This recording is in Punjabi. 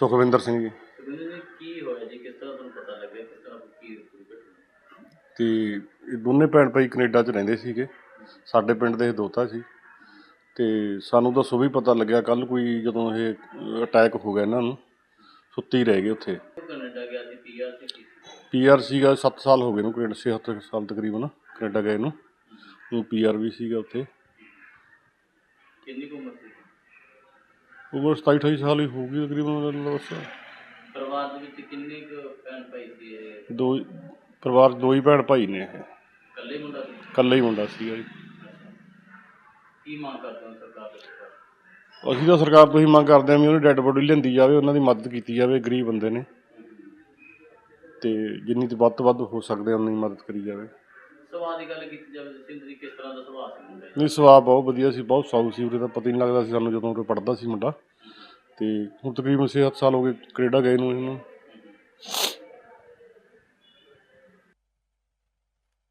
ਸੁਖਵਿੰਦਰ ਸਿੰਘ ਜੀ। ਕੀ ਹੋਇਆ ਜੀ? ਕਿਸ ਤਰ੍ਹਾਂ ਤੁਹਾਨੂੰ ਪਤਾ ਲੱਗਿਆ? ਕਿਸ ਤਰ੍ਹਾਂ ਕੀ ਤੇ ਇਹ ਦੋਨੇ ਭੈਣ ਭਾਈ ਕੈਨੇਡਾ 'ਚ ਰਹਿੰਦੇ ਸੀਗੇ। ਸਾਡੇ ਪਿੰਡ ਦੇ ਇਹ ਦੋਤਾ ਸੀ। ਤੇ ਸਾਨੂੰ ਤਾਂ ਸੁਬਹ ਹੀ ਪਤਾ ਲੱਗਿਆ ਕੱਲ ਕੋਈ ਜਦੋਂ ਇਹ ਅਟੈਕ ਹੋ ਗਿਆ ਇਹਨਾਂ ਨੂੰ ਸੁੱਤੇ ਰਹਿ ਗਏ ਉੱਥੇ। ਕੈਨੇਡਾ ਗਿਆ ਸੀ? ਪੀਆਰ ਸੀ? ਪੀਆਰ ਸੀਗਾ 7 ਸਾਲ ਹੋ ਗਏ ਨੂੰ ਕੈਨੇਡਾ 6 ਸਾਲ ਤਕਰੀਬਨ ਕੈਨੇਡਾ ਗਏ ਨੂੰ। ਉਹ ਪੀਆਰ ਵੀ ਸੀਗਾ ਉੱਥੇ। ਕਿੰਨੀ ਕੁ ਉਮਰ ਸੀ? ਉਮਰ 27 28 ਸਾਲ ਹੀ ਹੋਊਗੀ ਤਕਰੀਬਨ ਮੈਨੂੰ ਬਸ। ਪਰਿਵਾਰ ਦੇ ਵਿੱਚ ਕਿੰਨੇ ਕੁ ਭੈਣ ਭਾਈ ਸੀ ਇਹ? ਦੋ ਪਰਿਵਾਰ 'ਚ ਦੋ ਹੀ ਭੈਣ ਭਾਈ ਨੇ ਇਹ। ਇਕੱਲੇ ਮੁੰਡਾ ਸੀ? ਇਕੱਲਾ ਹੀ ਮੁੰਡਾ ਸੀਗਾ ਜੀ। ਕੀ ਮੰਗ ਕਰਦੇ ਹੋ ਸਰਕਾਰ ਦੇ ਅਸੀਂ ਤਾਂ ਸਰਕਾਰ ਤੋਂ ਹੀ ਮੰਗ ਕਰਦੇ ਹਾਂ ਵੀ ਉਹਦੀ ਡੈੱਡ ਬੋਡੀ ਲੈਂਦੀ ਜਾਵੇ ਉਹਨਾਂ ਦੀ ਮਦਦ ਕੀਤੀ ਜਾਵੇ ਗਰੀਬ ਬੰਦੇ ਨੇ। ਤੇ ਜਿੰਨੀ ਤੇ ਵੱਧ ਤੋਂ ਵੱਧ ਹੋ ਸਕਦੇ ਉਨੀ ਮਦਦ ਕਰੀ ਜਾਵੇ। ਸੁਭਾਅ ਦੀ ਗੱਲ ਕੀਤੀ ਜਾਵੇ ਜਸਿੰਦਰ ਜੀ ਕਿਸ ਤਰ੍ਹਾਂ ਦਾ ਸੁਭਾਅ ਸੀ ਮੁੰਡੇ ਨਹੀਂ, ਸੁਭਾਅ ਬਹੁਤ ਵਧੀਆ ਸੀ, ਬਹੁਤ ਸਾਊ ਸੀ ਉਰੇ ਦਾ ਪਤਾ ਹੀ ਨਹੀਂ ਲੱਗਦਾ ਸੀ ਸਾਨੂੰ ਜਦੋਂ ਉਰੇ ਪੜਦਾ ਸੀ ਮੁੰਡਾ। ਤੇ ਹੁਣ ਤਕਰੀਬਨ 6-7 ਸਾਲ ਹੋ ਗਏ ਕੈਨੇਡਾ ਗਏ ਨੂੰ ਇਹਨੂੰ।